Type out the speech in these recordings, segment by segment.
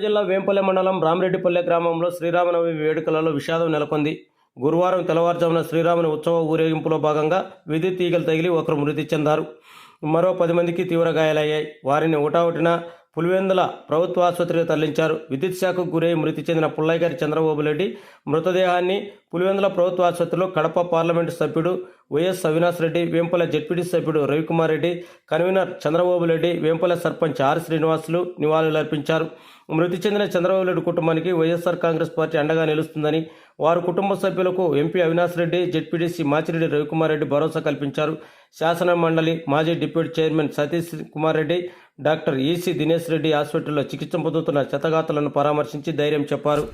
జిల్లా వేంపల్లె మండలం రామిరెడ్డిపల్లె గ్రామంలో శ్రీరామనవమి వేడుకలలో విషాదం నెలకొంది. గురువారం తెల్లవారుజామున శ్రీరాముని ఉత్సవ ఊరేగింపులో భాగంగా విద్యుత్ తీగలు తగిలి ఒకరు మృతి చెందారు. మరో పది మందికి తీవ్ర గాయాలయ్యాయి. వారిని ఊటావుటిన పులివెందుల ప్రభుత్వ ఆసుపత్రికి తరలించారు. విద్యుత్ శాఖకు గురై మృతి చెందిన పుల్లయ్య గారి చంద్రబాబు రెడ్డి మృతదేహాన్ని పులివెందుల ప్రభుత్వ ఆసుపత్రిలో కడప పార్లమెంటు సభ్యుడు వైఎస్ అవినాష్ రెడ్డి వేంపల జెడ్పీటీ సభ్యుడు రవికుమార్ రెడ్డి కన్వీనర్ చంద్రబాబు రెడ్డి వేంపల సర్పంచ్ ఆర్ శ్రీనివాసులు నివాళులర్పించారు. మృతి చెందిన చంద్రబాబు రెడ్డి కుటుంబానికి వైఎస్ఆర్ కాంగ్రెస్ పార్టీ అండగా నిలుస్తుందని వారు కుటుంబ సభ్యులకు ఎంపీ అవినాష్ రెడ్డి జెడ్పీడీసీ మాచిరెడ్డి రవికుమార్ రెడ్డి భరోసా కల్పించారు. శాసన మండలి మాజీ deputy chairman Satish Kumar Reddy doctor EC Dinesh Reddy హాస్పిటల్లో చికిత్స పొందుతున్న శతగాతలను పరామర్శించి ధైర్యం చెప్పారు.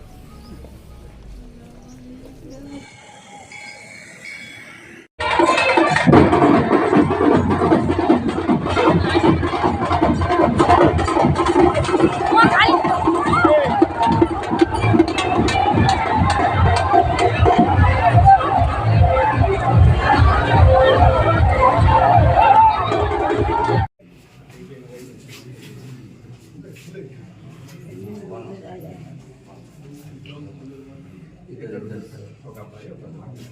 ఒక అబ్బాయి ఒక అమ్మాయి